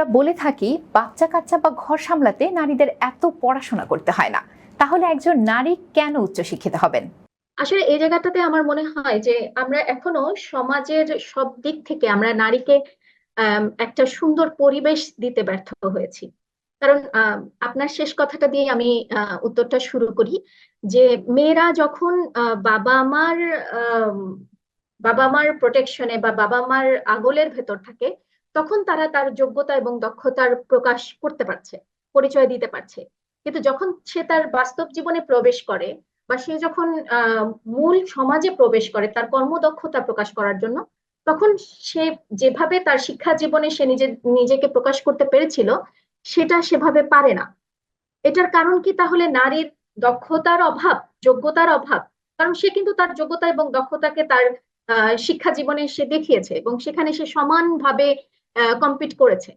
আমরা বলে থাকি বাচ্চা কাচ্চা বা ঘর সামলাতে নারীদের এত পড়াশোনা করতে হয় না। তাহলে একজন নারী কেন উচ্চশিক্ষিত হবেন? আসলে এই জায়গাটাতে আমার মনে হয় যে, আমরা এখনও সমাজের সব দিক থেকে আমরা নারীকে একটা সুন্দর পরিবেশ দিতে ব্যর্থ হয়েছি। কারণ আপনার শেষ কথাটা দিয়ে আমি উত্তরটা শুরু করি যে, মেয়েরা যখন বাবা মার বাবা মার প্রোটেকশনে বা বাবা মার আগলের ভেতর থাকে তখন তারা তার যোগ্যতা এবং দক্ষতার প্রকাশ করতে পারছে, পরিচয় দিতে পারছে। কিন্তু যখন সে তার বাস্তব জীবনে প্রবেশ করে বা সে যখন মূল সমাজে প্রবেশ করে তার কর্মদক্ষতা প্রকাশ করার জন্য, তখন সে যেভাবে তার শিক্ষা জীবনে সে নিজে, নিজেকে প্রকাশ করতে পেরেছিল, সেটা সেভাবে পারে না। এটার কারণ কি? তাহলে নারীর দক্ষতার অভাব, যোগ্যতার অভাব, কারণ সে কিন্তু তার যোগ্যতা এবং দক্ষতাকে তার শিক্ষা জীবনে সে দেখিয়েছে এবং সেখানে সে সমানভাবে কম্পিট করেছে।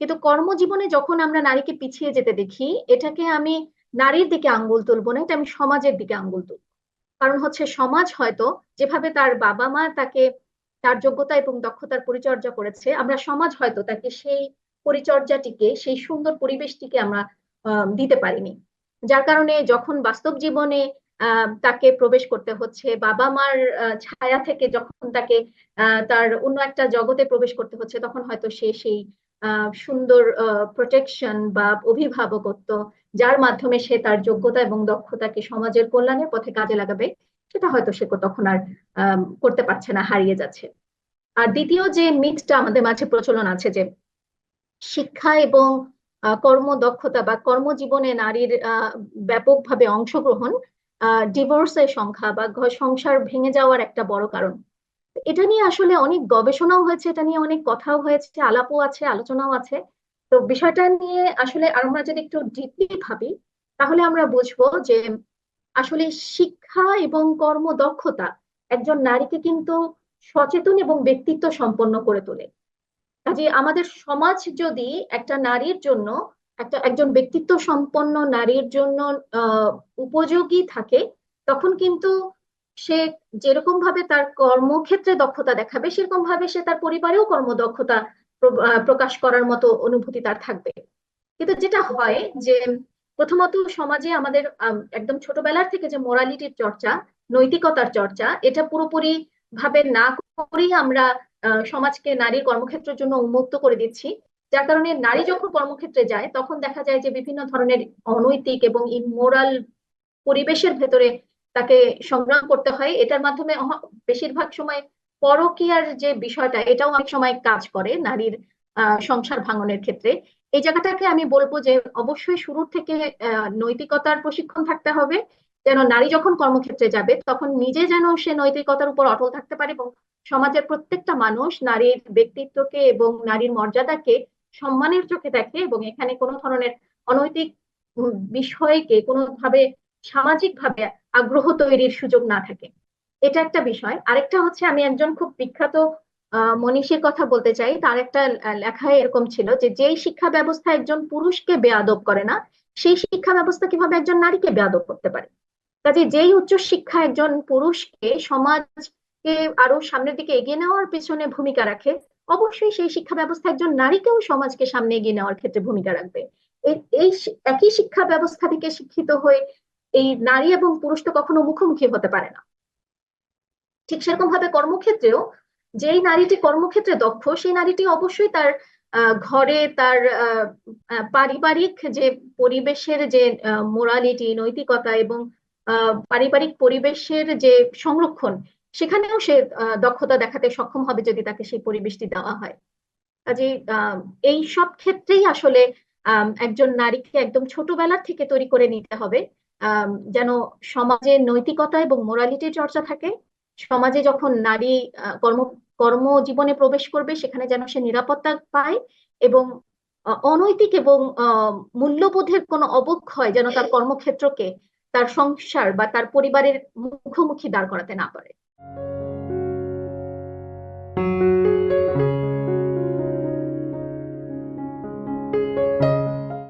কিন্তু কর্মজীবনে যখন আমরা নারীকে পিছিয়ে যেতে দেখি, এটাকে আমি নারীর দিকে আঙ্গুল তুলবো না, এটা আমি সমাজের দিকে আঙ্গুল তুলবো। কারণ হচ্ছে সমাজ হয়তো যেভাবে তার বাবা মা তাকে তার যোগ্যতা এবং দক্ষতার পরিচর্যা করেছে, আমরা সমাজ হয়তো তাকে সেই পরিচর্যাটিকে, সেই সুন্দর পরিবেশটিকে আমরা দিতে পারিনি। যার কারণে যখন বাস্তব জীবনে তাকে প্রবেশ করতে হচ্ছে। বাবা মার ছায়া থেকে যখন তাকে তার অন্য একটা জগতে প্রবেশ করতে হচ্ছে, তখন হয়তো সে সেই সুন্দর প্রোটেকশন বা অভিভাবকত্ব যার মাধ্যমে সে তার যোগ্যতা এবং দক্ষতাকে সমাজের কল্যাণের পথে কাজে লাগাবে, সেটা হয়তো সে তখন আর করতে পারছে না, হারিয়ে যাচ্ছে। আর দ্বিতীয় যে মিথটা আমাদের মাঝে প্রচলন আছে যে শিক্ষা এবং কর্মদক্ষতা বা কর্মজীবনে নারীর ব্যাপকভাবে অংশগ্রহণ ডিভোর্সের সংখ্যা বা সংসার ভেঙে যাওয়ার একটা বড় কারণ। এটা নিয়ে আসলে অনেক গবেষণাও হয়েছে, এটা নিয়ে অনেক কথাও হয়েছে, আলাপও আছে, আলোচনাও আছে। তো বিষয়টা নিয়ে আসলে আমরা যদি একটু ডিপলি ভাবি, তাহলে আমরা বুঝব যে আসলে শিক্ষা এবং কর্মদক্ষতা একজন নারীকে কিন্তু সচেতন এবং ব্যক্তিত্ব সম্পন্ন করে তোলে। কাজে আমাদের সমাজ যদি একটা নারীর জন্য একটা একজন ব্যক্তিত্ব সম্পন্ন নারীর জন্য উপযোগী থাকে তখন কিন্তু সে যেরকম ভাবে তার কর্মক্ষেত্রে দক্ষতা দেখাবে সেরকম ভাবে সে তার পরিবারেও কর্মদক্ষতা প্রকাশ করার মতো অনুভূতি তার থাকবে। কিন্তু যেটা হয় যে প্রথমত সমাজে আমাদের আম, একদম ছোটবেলার থেকে যে মোরালিটির চর্চা নৈতিকতার চর্চা এটা পুরোপুরি ভাবে না করেই আমরা সমাজকে নারীর কর্মক্ষেত্রের জন্য উন্মুক্ত করে দিচ্ছি। যার কারণে নারী যখন কর্মক্ষেত্রে যায়, তখন দেখা যায় যে বিভিন্ন ধরনের অনৈতিক এবং ইমোরাল পরিবেশের ভেতরে তাকে সংগ্রাম করতে হয়। এটার মাধ্যমে বেশিরভাগ সময় পরকীয়ার যে বিষয়টা, এটাও অনেক সময় কাজ করে নারীর সংসার ভাঙনের ক্ষেত্রে। এই জায়গাটাকে আমি বলব যে অবশ্যই শুরুর থেকে নৈতিকতার প্রশিক্ষণ থাকতে হবে। যেন নারী যখন কর্মক্ষেত্রে যাবে, তখন নিজে যেন সে নৈতিকতার উপর অটল থাকতে পারে এবং সমাজের প্রত্যেকটা মানুষ নারীর ব্যক্তিত্বকে এবং নারীর মর্যাদাকে সম্মানের চোখে দেখে এবং এখানে কোনো ধরনের অনৈতিক বিষয়কে কোনোভাবে সামাজিক ভাবে আগ্রহ তৈরির সুযোগ না থাকে। এটা একটা বিষয়। আরেকটা হচ্ছে আমি একজন খুব বিখ্যাত মনীষীর কথা বলতে চাই। তার একটা লেখায় এরকম ছিল যে, যেই শিক্ষা ব্যবস্থা একজন পুরুষকে বেয়াদব করে না, সেই শিক্ষা ব্যবস্থা কীভাবে একজন নারীকে বেয়াদব করতে পারে? কাজে যেই উচ্চ শিক্ষা একজন পুরুষকে সমাজকে আরও সামনের দিকে এগিয়ে নেওয়ার পেছনে ভূমিকা রাখে অবশ্যই সেই শিক্ষা ব্যবস্থা একজন নারীকেও সমাজকে সামনে এগিয়ে নেওয়ার ক্ষেত্রে ভূমিকা রাখবে। এই একই শিক্ষা ব্যবস্থা থেকে শিক্ষিত হয়ে এই নারী এবং পুরুষ তো কখনো মুখোমুখি হতে পারে না। ঠিক সেরকম ভাবে কর্মক্ষেত্রেও যেই নারীটি কর্মক্ষেত্রে দক্ষ, সেই নারীটি অবশ্যই তার ঘরে তার পারিবারিক যে পরিবেশের যে মোরালিটি নৈতিকতা এবং পারিবারিক পরিবেশের যে সংরক্ষণ সেখানেও সে দক্ষতা দেখাতে সক্ষম হবে যদি তাকে সেই পরিবেশটি দেওয়া হয়। কাজে এই সব ক্ষেত্রেই আসলে একজন নারীকে একদম ছোটবেলা থেকে তৈরি করে নিতে হবে যেন সমাজে নৈতিকতা এবং মোরালিটির চর্চা থাকে। সমাজে যখন নারী কর্ম, কর্মজীবনে প্রবেশ করবে, সেখানে যেন সে নিরাপত্তা পায় এবং অনৈতিক এবং মূল্যবোধের কোনো অবক্ষয় যেন তার কর্মক্ষেত্রকে তার সংসার বা তার পরিবারের মুখোমুখি দাঁড় করাতে না পারে। thank you.